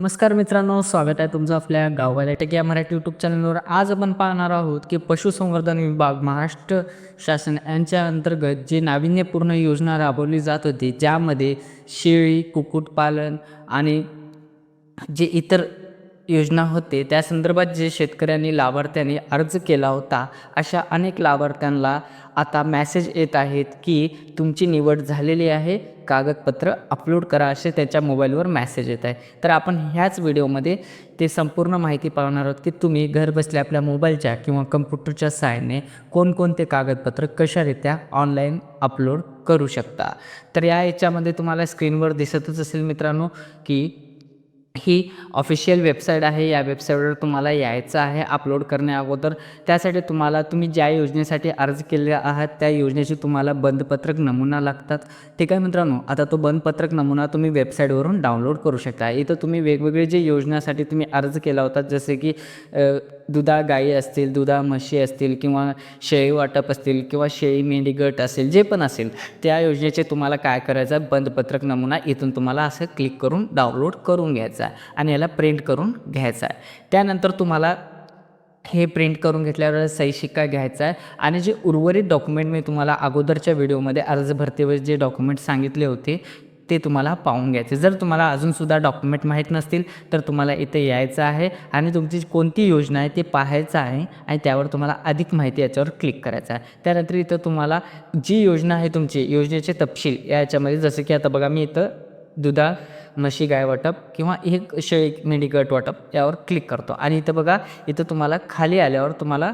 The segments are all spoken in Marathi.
नमस्कार मित्रांनो स्वागत आहे तुमचं आपल्या गावाला टेक या मराठी यूट्यूब चॅनलवर आज आपण पाहणार आहोत की पशुसंवर्धन विभाग महाराष्ट्र शासन यांच्या अंतर्गत जी नाविन्यपूर्ण योजना राबवली जात होती ज्यामध्ये शेळी कुक्कुटपालन आणि जे इतर योजना होते. त्या संदर्भात जे शेतकऱ्यांनी लाभार्थ्यांनी अर्ज केला होता अशा अनेक लाभार्थ्यांना आता मॅसेज येत आहेत की तुमची निवड झालेली आहे कागदपत्र अपलोड करा असे त्याच्या मोबाईलवर मॅसेज येत आहे. तर आपण ह्याच व्हिडिओमध्ये ते संपूर्ण माहिती पाहणार आहोत की तुम्ही घरबसल्या आपल्या मोबाईलच्या किंवा कम्प्युटरच्या सहाय्याने कोणकोणते कागदपत्र कशारित्या ऑनलाईन अपलोड करू शकता. तर या याच्यामध्ये तुम्हाला स्क्रीनवर दिसतच असेल मित्रांनो की ही ऑफिशियल वेबसाईट आहे. या वेबसाईटवर तुम्हाला यायचं आहे अपलोड करण्या अगोदर. त्यासाठी तुम्हाला तुम्ही ज्या योजनेसाठी अर्ज केले आहात त्या योजनेची तुम्हाला बंदपत्रक नमुना लागतात. ठीक आहे मित्रांनो आता तो बंदपत्रक नमुना तुम्ही वेबसाईटवरून डाउनलोड करू शकता. इथं तुम्ही वेगवेगळे जे योजनासाठी तुम्ही अर्ज केला होता जसे की दुधा गायी असतील दुधा म्हशी असतील किंवा शेळी वाटप असतील किंवा शेळी मेंढी गट असेल जे पण असेल त्या योजनेचे तुम्हाला काय करायचं आहे? नमुना इथून तुम्हाला असं क्लिक करून डाउनलोड करून घ्यायचा आहे आणि याला प्रिंट करून घ्यायचा आहे. त्यानंतर तुम्हाला हे प्रिंट करून घेतल्यावर सही शिक्का घ्यायचा आहे. आणि जे उर्वरित डॉक्युमेंट मी तुम्हाला अगोदरच्या व्हिडिओमध्ये अर्ज भरतेवेळेस जे डॉक्युमेंट सांगितले होते ते तुम्हाला पाहून घ्यायचे. जर तुम्हाला अजूनसुद्धा डॉक्युमेंट माहीत नसतील तर तुम्हाला इथे यायचं आहे आणि तुमची कोणती योजना आहे ते पाहायचं आहे आणि त्यावर तुम्हाला अधिक माहिती याच्यावर क्लिक करायचं आहे. त्यानंतर इथं तुम्हाला जी योजना आहे तुमची योजनेचे तपशील याच्यामध्ये जसं की आता बघा मी इथं दुधा म्हशी गाय वाटप किंवा एक शेळी मेडिकट वाटप यावर क्लिक करतो. आणि इथं बघा इथं तुम्हाला खाली आल्यावर तुम्हाला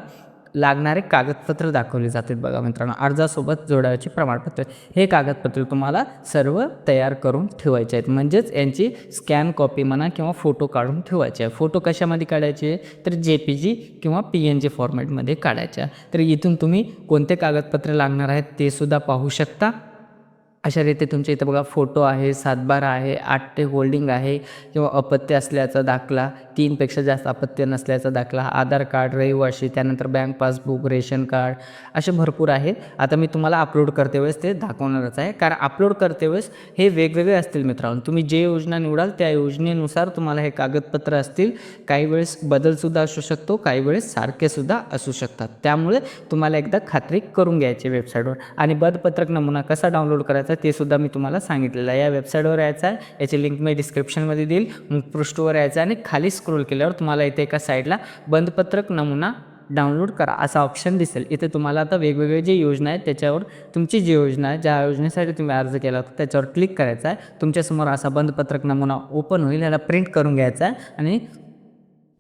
लागणारे कागदपत्र दाखवले जातात बघा मित्रांनो. अर्जासोबत जोडायचे प्रमाणपत्र. हे कागदपत्र तुम्हाला सर्व तयार करून ठेवायचे आहेत. म्हणजेच यांची स्कॅन कॉपी म्हणा किंवा फोटो काढून ठेवायचे आहे फोटो कशामध्ये काढायचे? तर जे पी जी किंवा पी एन जी फॉर्मॅटमध्ये काढायचे तर इथून तुम्ही कोणते कागदपत्र लागणार आहेत ते सुद्धा पाहू शकता. अशा रीते तुमच्या इथं बघा फोटो आहे सातबारा आहे आठ ते होल्डिंग आहे किंवा अपत्य असल्याचा दाखला तीनपेक्षा जास्त अपत्य नसल्याचा दाखला आधार कार्ड रहिवाशी त्यानंतर बँक पासबुक रेशन कार्ड असे भरपूर आहेत. आता मी तुम्हाला अपलोड करते वेळेस ते दाखवणारच आहे. कारण अपलोड करते वेळेस हे वेगवेगळे असतील मित्रांनो. तुम्ही जे योजना निवडाल त्या योजनेनुसार तुम्हाला हे कागदपत्र असतील. काही वेळेस बदलसुद्धा असू शकतो काही वेळेस सारखेसुद्धा असू शकतात. त्यामुळे तुम्हाला एकदा खात्री करून घ्यायची वेबसाईटवर आणि बदपत्रक नमुना कसा डाउनलोड करायचा ते सुद्धा मी तुम्हाला सांगितलेलं आहे. या वेबसाईटवर यायचं आहे. याची लिंक मी डिस्क्रिप्शनमध्ये देईल. मुखपृष्ठवर यायचं आहे आणि खाली स्क्रोल केल्यावर तुम्हाला इथे एका साईडला बंदपत्रक नमुना डाउनलोड करा. असा ऑप्शन दिसेल. इथे तुम्हाला आता वेगवेगळे जे योजना आहेत त्याच्यावर तुमची जी योजना आहे ज्या योजनेसाठी तुम्ही अर्ज केला होता त्याच्यावर क्लिक करायचा आहे. तुमच्यासमोर असा बंदपत्रक नमुना ओपन होईल. याला प्रिंट करून घ्यायचा आहे आणि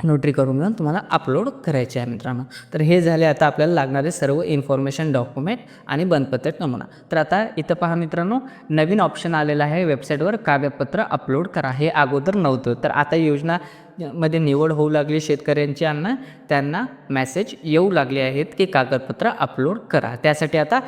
नोटरी करून घेऊन तुम्हाला अपलोड करायचे आहे मित्रांनो. तर हे झाले आता आपल्याला लागणारे सर्व इन्फॉर्मेशन डॉक्युमेंट आणि बंदपत्र नमुना. तर आता इथं पहा मित्रांनो नवीन ऑप्शन आलेलं आहे. वेबसाईटवर कागदपत्र अपलोड करा. हे अगोदर नव्हतं. तर आता योजना मध्ये निवड होऊ लागली शेतकऱ्यांची यांना त्यांना मेसेज येऊ लागले आहेत की कागदपत्र अपलोड करा. त्यासाठी आता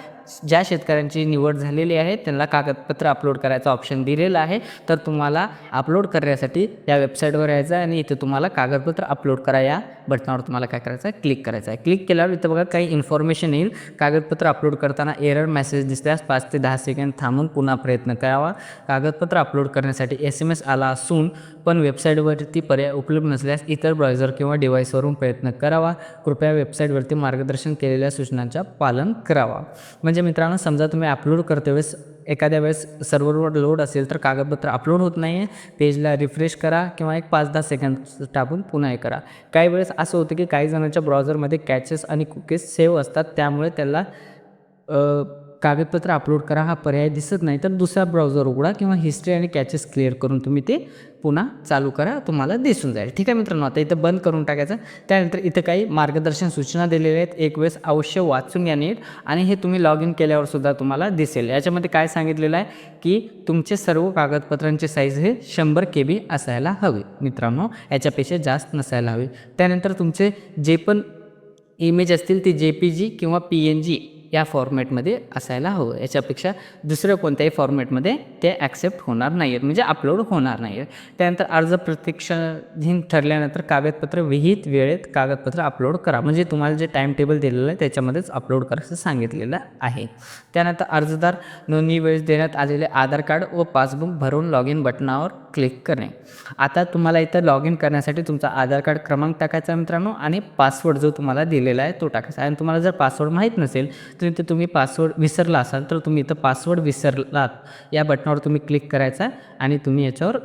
ज्या शेतकऱ्यांची निवड झालेली आहे त्यांना कागदपत्र अपलोड करायचा ऑप्शन दिलेला आहे. तर तुम्हाला अपलोड करण्यासाठी या वेबसाईटवर यायचं आणि इथे तुम्हाला कागदपत्र अपलोड करा या बटनावर तुम्हाला काय करायचं आहे? क्लिक करायचं आहे. क्लिक केल्यावर इथं बघा काही इन्फॉर्मेशन येईल. कागदपत्र अपलोड करताना एरर मेसेज दिसल्यास पाच ते दहा सेकंड थांबून पुन्हा प्रयत्न करावा. कागदपत्र अपलोड करण्यासाठी एस एम एस आला असून पण वेबसाईटवरती पर्याय उपलब्ध नसल्यास इतर ब्राउझर किंवा डिव्हाइसवरून प्रयत्न करावा. कृपया वेबसाईटवरती मार्गदर्शन केलेल्या सूचनांचा पालन करावा. म्हणजे मित्रांनो समजा तुम्ही अपलोड करते वेळेस एखाद्या वेळेस सर्व्हरवर लोड असेल तर कागदपत्र अपलोड होत नाही आहे पेजला रिफ्रेश करा किंवा एक पाच दहा सेकंद टाकून पुन्हा हे करा. काही वेळेस असं होतं की काही जणांच्या ब्राउझरमध्ये कॅचेस आणि कुकीज सेव्ह असतात. त्यामुळे त्याला कागदपत्र अपलोड करा हा पर्याय दिसत नाही तर दुसरा ब्राउझर उघडा किंवा हिस्ट्री आणि कॅचेस क्लिअर करून तुम्ही ते पुन्हा चालू करा तुम्हाला दिसून जाईल. ठीक आहे मित्रांनो आता इथं बंद करून टाकायचं. त्यानंतर इथं काही मार्गदर्शन सूचना दिलेल्या आहेत. एक वेळेस अवश्य वाचून घ्या नीट आणि हे तुम्ही लॉग इन केल्यावर सुद्धा तुम्हाला दिसेल. याच्यामध्ये काय सांगितलेलं आहे की तुमचे सर्व कागदपत्रांचे साईज हे शंभर के बी असायला हवे मित्रांनो. याच्यापेक्षा जास्त नसायला हवे. त्यानंतर तुमचे जे पण इमेज असतील ते जे पी जी किंवा पी एन जी या फॉर्मॅटमध्ये असायला हवं. याच्यापेक्षा दुसऱ्या कोणत्याही फॉर्मॅटमध्ये ते ॲक्सेप्ट होणार नाही आहेत म्हणजे अपलोड होणार नाही आहेत त्यानंतर अर्ज प्रत्यक्षाधीन ठरल्यानंतर कागदपत्र विहित वेळेत कागदपत्र अपलोड करा. म्हणजे तुम्हाला जे टाईम टेबल दिलेलं आहे त्याच्यामध्येच अपलोड करायचं सांगितलेलं आहे. त्यानंतर अर्जदार नोंदणी वेळेस देण्यात आलेले आधार कार्ड व पासबुक भरून लॉग इन बटनावर क्लिक करणे. आता तुम्हाला इथं लॉग इन करण्यासाठी तुमचा आधार कार्ड क्रमांक टाकायचा आहे मित्रांनो आणि पासवर्ड जो तुम्हाला दिलेला आहे तो टाकायचा आणि तुम्हाला जर पासवर्ड माहीत नसेल तर इथं तुम्ही पासवर्ड विसरला असाल तर तुम्ही इथं पासवर्ड विसरलात. या बटनावर तुम्ही क्लिक करायचा आणि तुम्ही याच्यावर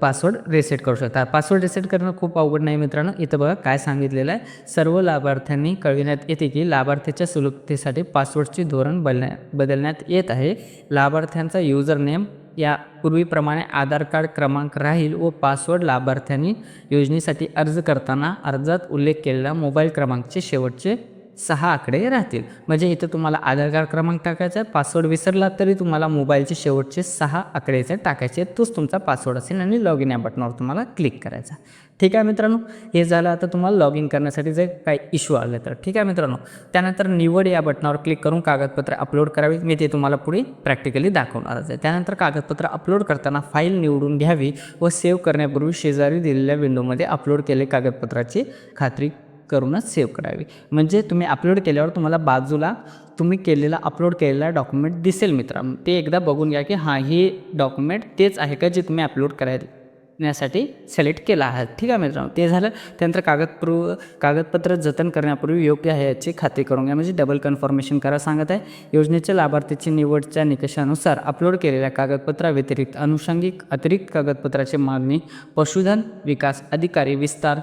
पासवर्ड रिसेट करू शकता. पासवर्ड रिसेट करणं खूप अवघड नाही मित्रांनो. इथं बघा काय सांगितलेलं आहे. सर्व लाभार्थ्यांनी कळविण्यात येते की लाभार्थीच्या सुलभतेसाठी पासवर्डचे धोरण बदलण्या बदलण्यात येत आहे. लाभार्थ्यांचा युजर नेम या पूर्वीप्रमाणे आधार कार्ड क्रमांक राहील व पासवर्ड लाभार्थ्यांनी योजनेसाठी अर्ज करताना अर्जात उल्लेख केलेला मोबाईल क्रमांकचे शेवटचे सहा आकडे राहतील. म्हणजे इथं तुम्हाला आधार कार्ड क्रमांक टाकायचा आहे. पासवर्ड विसरला तरी तुम्हाला मोबाईलचे शेवटचे सहा आकडेचे टाकायचे तोच तुमचा पासवर्ड असेल आणि लॉग इन या बटनावर तुम्हाला क्लिक करायचा ठीक आहे मित्रांनो हे झालं आता तुम्हाला लॉग इन करण्यासाठी जर काही इश्यू आले तर. ठीक आहे मित्रांनो त्यानंतर निवड या बटनावर क्लिक करून कागदपत्र अपलोड करावी. मी ते तुम्हाला पुढे प्रॅक्टिकली दाखवणारच आहे. त्यानंतर कागदपत्र अपलोड करताना फाईल निवडून घ्यावी व सेव्ह करण्यापूर्वी शेजारी दिलेल्या विंडोमध्ये अपलोड केले कागदपत्राची खात्री करूनच सेव्ह करावी. म्हणजे तुम्ही अपलोड केल्यावर तुम्हाला बाजूला तुम्ही केलेला अपलोड केलेला डॉक्युमेंट दिसेल मित्रा. ते एकदा बघून घ्या की हां हे डॉक्युमेंट तेच आहे का जे तुम्ही अपलोड करायण्यासाठी सिलेक्ट केला आहात ठीक आहे मित्रांनो? ते झालं. त्यानंतर कागदपूर्व कागदपत्र जतन करण्यापूर्वी योग्य आहे याची खात्री करून घ्या. म्हणजे डबल कन्फर्मेशन करा सांगत आहे. योजनेच्या लाभार्थीची निवडच्या निकषानुसार अपलोड केलेल्या कागदपत्राव्यतिरिक्त अनुषंगिक अतिरिक्त कागदपत्राची मागणी पशुधन विकास अधिकारी विस्तार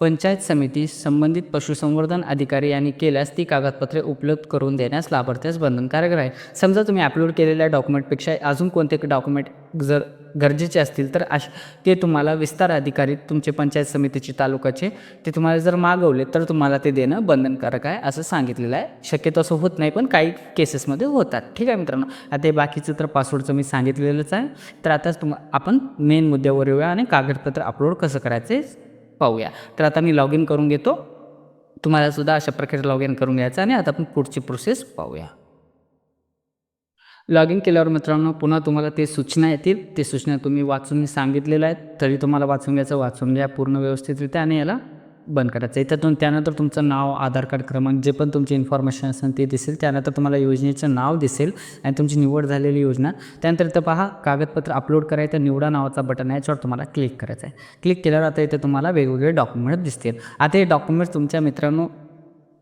पंचायत समिती संबंधित पशुसंवर्धन अधिकारी यांनी केल्यास ती कागदपत्रे उपलब्ध करून देण्यास लाभार्थ्यास बंधनकारक राहील. समजा तुम्ही अपलोड केलेल्या डॉक्युमेंटपेक्षा अजून कोणते डॉक्युमेंट जर गरजेचे असतील तर अश ते तुम्हाला विस्तार अधिकारी तुमचे पंचायत समितीचे तालुकाचे ते तुम्हाला जर मागवले तर तुम्हाला ते देणं बंधनकारक आहे असं सांगितलेलं आहे. शक्यतो असं होत नाही पण काही केसेसमध्ये होतात. ठीक आहे मित्रांनो आता हे बाकीचं तर पासवर्डचं मी सांगितलेलंच आहे. तर आताच तुम आपण मेन मुद्द्यावर येऊया आणि कागदपत्र अपलोड कसं करायचं पाहूया. तर आता मी लॉग इन करून घेतो. तुम्हाला सुद्धा अशा प्रकारे लॉग इन करून घ्यायचं आणि आता आपण पुढची प्रोसेस पाहूया. लॉग इन केल्यावर मित्रांनो पुन्हा तुम्हाला ते सूचना येतील. ते सूचना तुम्ही वाचून मी सांगितलेलं आहे तरी तुम्हाला वाचून घ्यायचं वाचून घ्या पूर्ण व्यवस्थितरित्या आणि याला बंद करायचं. आहे इथं त्यानंतर तुमचं नाव आधार कार्ड क्रमांक जे पण तुमची इन्फॉर्मेशन असेल ते दिसेल. त्यानंतर तुम्हाला योजनेचं नाव दिसेल आणि तुमची निवड झालेली योजना. त्यानंतर इथं पहा कागदपत्र अपलोड करायचं निवडा नावाचा बटन आहे याच्यावर तुम्हाला क्लिक करायचं आहे. क्लिक केल्यावर आता इथे तुम्हाला वेगवेगळे डॉक्युमेंट दिसतील. आता हे डॉक्युमेंट्स तुमच्या मित्रांनो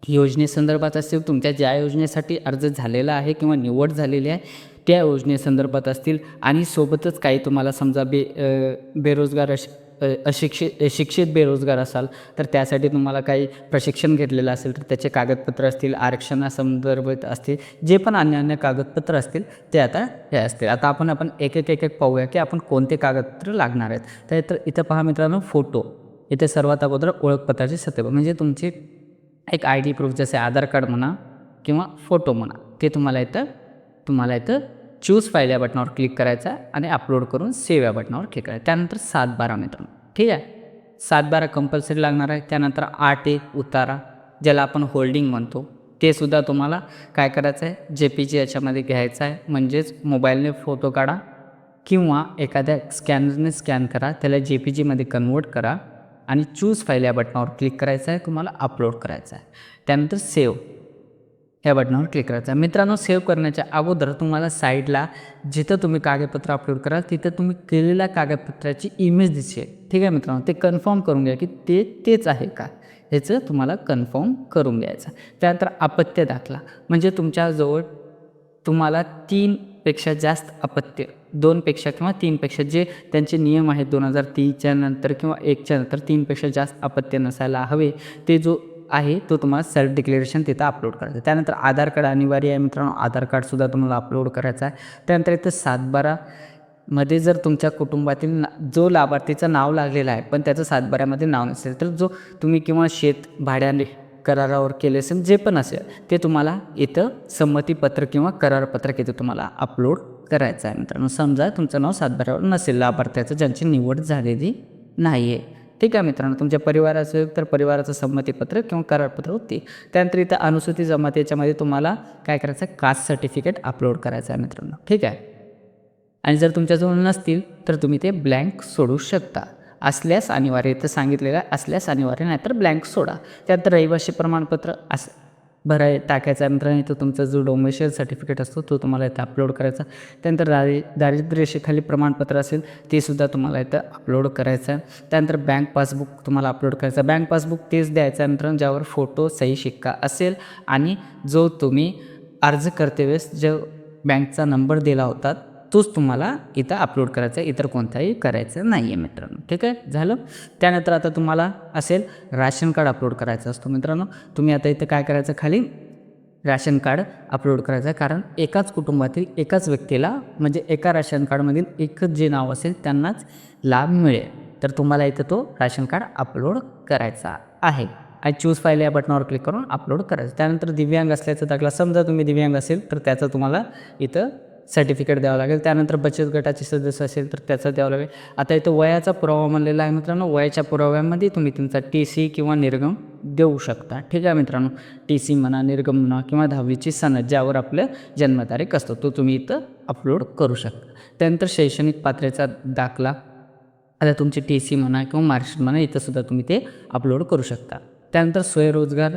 योजनेसंदर्भात असतील तुमच्या ज्या योजनेसाठी अर्ज झालेला आहे किंवा निवड झालेली आहे त्या योजनेसंदर्भात असतील. आणि सोबतच काही तुम्हाला समजा बे बेरोजगार असे अशिक्षित शिक्षित बेरोजगार असाल तर त्यासाठी तुम्हाला काही प्रशिक्षण घेतलेलं असेल तर त्याचे कागदपत्र असतील आरक्षणासंदर्भात असतील जे पण अन्य अन्य कागदपत्र असतील ते आता हे असतील. आता आपण आपण एक एक एक एक पाहूया की आपण कोणते कागदपत्र लागणार आहेत. तर इथं इथं पहा मित्रांनो फोटो. इथे सर्वात अगोदर ओळखपत्राची सत्य. म्हणजे तुमची एक आय डी प्रूफ जसे आधार कार्ड म्हणा किंवा फोटो म्हणा ते तुम्हाला इथं तुम्हाला इथं चूज फाईल या बटनावर क्लिक करायचा आहे आणि अपलोड करून सेव्ह या बटनावर क्लिक करायचं. त्यानंतर सात बारा मित्रांनो. ठीक आहे? सात बारा कंपल्सरी लागणार आहे. त्यानंतर आठ एक उतारा ज्याला आपण होल्डिंग म्हणतो. ते सुद्धा तुम्हाला काय करायचं आहे? जे पी जी याच्यामध्ये घ्यायचं आहे. म्हणजेच मोबाईलने फोटो काढा किंवा एखाद्या स्कॅनरने स्कॅन करा. त्याला जे पी जीमध्ये कन्वर्ट करा आणि चूज फाईल या बटनावर क्लिक करायचं आहे. तुम्हाला अपलोड करायचं आहे. त्यानंतर सेव्ह ह्या बटनावर क्लिक करायचं. मित्रांनो सेव्ह करण्याच्या अगोदर तुम्हाला साईडला जिथं तुम्ही कागदपत्र अपलोड कराल तिथं तुम्ही केलेल्या कागदपत्राची इमेज दिसेल. ठीक आहे मित्रांनो? ते कन्फर्म करून घ्या की ते तेच आहे का? ह्याचं तुम्हाला कन्फर्म करून घ्यायचं. त्यानंतर अपत्य दाखला. म्हणजे तुमच्याजवळ तुम्हाला तीनपेक्षा जास्त अपत्य दोनपेक्षा किंवा तीनपेक्षा जे त्यांचे नियम आहेत दोन हजार तीनच्या नंतर किंवा एकच्या नंतर तीनपेक्षा जास्त अपत्य नसायला हवे ते जो आहे तो तुम्हाला सेल्फ डिक्लेरेशन तिथं अपलोड करायचं आहे त्यानंतर आधार कार्ड अनिवार्य आहे मित्रांनो. आधार कार्डसुद्धा तुम्हाला अपलोड करायचं आहे. त्यानंतर इथं सातबारा मध्ये जर तुमच्या कुटुंबातील ना जो लाभार्थीचं नाव लागलेलं आहे पण त्याचं सातबाऱ्यामध्ये नाव नसेल तर जो तुम्ही किंवा शेत भाड्याने करारावर केले असेल जे पण असेल ते तुम्हाला इथं संमतीपत्र किंवा करारपत्रक इथं तुम्हाला अपलोड करायचं आहे मित्रांनो. समजा तुमचं नाव सातबाऱ्यावर नसेल लाभार्थ्याचं ज्यांची निवड झालेली नाही आहे ठीक आहे मित्रांनो? तुमच्या परिवाराचं असेल तर परिवाराचं संमतीपत्र किंवा करारपत्र होते. त्यानंतर इथं अनुसूचित जमात याच्यामध्ये तुम्हाला काय करायचं? आहे कास्ट सर्टिफिकेट अपलोड करायचं आहे मित्रांनो. ठीक आहे? आणि जर तुमच्याजवळ नसतील तर तुम्ही ते ब्लँक सोडू शकता. असल्यास अनिवार्य इथं सांगितलेलं आहे असल्यास अनिवार्य नाही तर ब्लँक सोडा. त्यानंतर रहिवासी प्रमाणपत्र अस भराय टाकायचा नंतर मित्रांनो इथं तुमचा जो डोमेशियल सर्टिफिकेट असतो तो तुम्हाला इथं अपलोड करायचा. त्यानंतर दारि दारिद्र्य रेषेखाली प्रमाणपत्र असेल ते सुद्धा तुम्हाला इथं अपलोड करायचं आहे. त्यानंतर बँक पासबुक तुम्हाला अपलोड करायचा आहे. बँक पासबुक तेच द्यायचं नंतर ज्यावर फोटो सही शिक्का असेल आणि जो तुम्ही अर्ज करते वेळेस जो बँकचा नंबर दिला होता तोच तुम्हाला इथं अपलोड करायचा आहे. इतर कोणताही करायचं नाही आहे मित्रांनो. ठीक आहे? झालं? त्यानंतर आता तुम्हाला असेल राशन कार्ड अपलोड करायचं असतो मित्रांनो. तुम्ही आता इथं काय करायचं खाली? राशन कार्ड अपलोड करायचं आहे. कारण एकाच कुटुंबातील एकाच व्यक्तीला म्हणजे एका राशन कार्डमधील एकच जे नाव असेल त्यांनाच लाभ मिळेल. तर तुम्हाला इथं तो राशन कार्ड अपलोड करायचा आहे. आय चूज फाईल या बटनावर क्लिक करून अपलोड करायचं. त्यानंतर दिव्यांग असल्याचा दाखला. समजा तुम्ही दिव्यांग असेल तर त्याचं तुम्हाला इथं सर्टिफिकेट द्यावं लागेल. त्यानंतर बचत गटाचे सदस्य असेल तर त्याचं द्यावं लागेल. आता इथं वयाचा पुरावा म्हणलेला आहे मित्रांनो. वयाच्या पुराव्यामध्ये तुम्ही तुमचा टी सी किंवा निर्गम देऊ शकता. ठीक आहे मित्रांनो? टी सी म्हणा निर्गम म्हणा किंवा दहावीची सनद ज्यावर आपलं जन्मतारीख असतो तो तुम्ही इथं अपलोड करू शकता. त्यानंतर शैक्षणिक पात्रेचा दाखला. आता तुमची टी सी म्हणा किंवा मार्कशीट म्हणा इथंसुद्धा तुम्ही ते अपलोड करू शकता. त्यानंतर स्वयंरोजगार.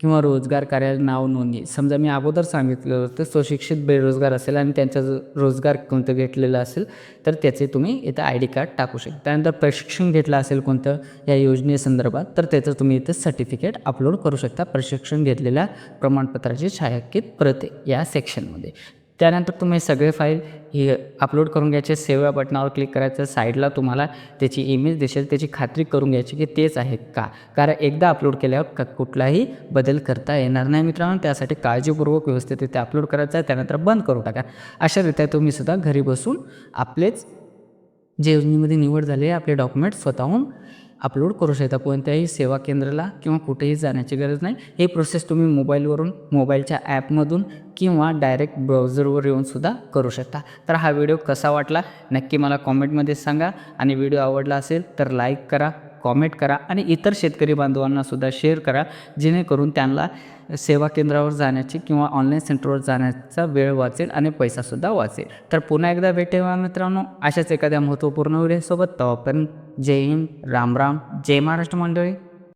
किंवा रोजगार कार्यालय नाव नोंदणी. समजा मी अगोदर सांगितलं होतं सुशिक्षित बेरोजगार असेल आणि त्यांचा रोजगार कोणतं घेतलेलं असेल तर त्याचे तुम्ही इथं आय डी कार्ड टाकू शकता. त्यानंतर प्रशिक्षण घेतलं असेल कोणतं या योजनेसंदर्भात तर त्याचं तुम्ही इथं सर्टिफिकेट अपलोड करू शकता. प्रशिक्षण घेतलेल्या प्रमाणपत्राची छायाकित प्रत या सेक्शनमध्ये. त्यानंतर तुम्ही सगळे फाईल हे अपलोड करून घ्यायचे सेव्ह या बटनावर क्लिक करायचं साईडला तुम्हाला त्याची इमेज दिसेल त्याची खात्री करून घ्यायची की तेच आहेत का? कारण एकदा अपलोड केल्यावर क कुठलाही बदल करता येणार नाही मित्रांनो. त्यासाठी काळजीपूर्वक व्यवस्थित तिथे अपलोड करायचं आहे त्यानंतर बंद करून टाका. अशा रीत्या तुम्ही सुद्धा घरी बसून आपलेच जे योजनेमध्ये निवड झाली आहे आपले डॉक्युमेंट स्वतःहून अपलोड करू शकता. कोणत्याही सेवा केंद्राला किंवा कुठेही जाण्याची गरज नाही. हे प्रोसेस तुम्ही मोबाईलवरून मोबाईलच्या ॲपमधून किंवा डायरेक्ट ब्राउझरवर येऊनसुद्धा करू शकता. तर हा व्हिडिओ कसा वाटला? नक्की मला कॉमेंटमध्ये सांगा. आणि व्हिडिओ आवडला असेल तर लाईक करा. कॉमेंट करा आणि इतर शेतकरी बांधवांनासुद्धा शेअर करा जेणेकरून त्यांना सेवा केंद्रावर जाण्याची किंवा ऑनलाईन सेंटरवर जाण्याचा वेळ वाचेल आणि पैसासुद्धा वाचेल. तर पुन्हा एकदा भेटेवा मित्रांनो. अशाच एखाद्या महत्त्वपूर्ण व्हिडिओसोबत तवापर्यंत जय हिंद राम राम जय महाराष्ट्र मंडळी.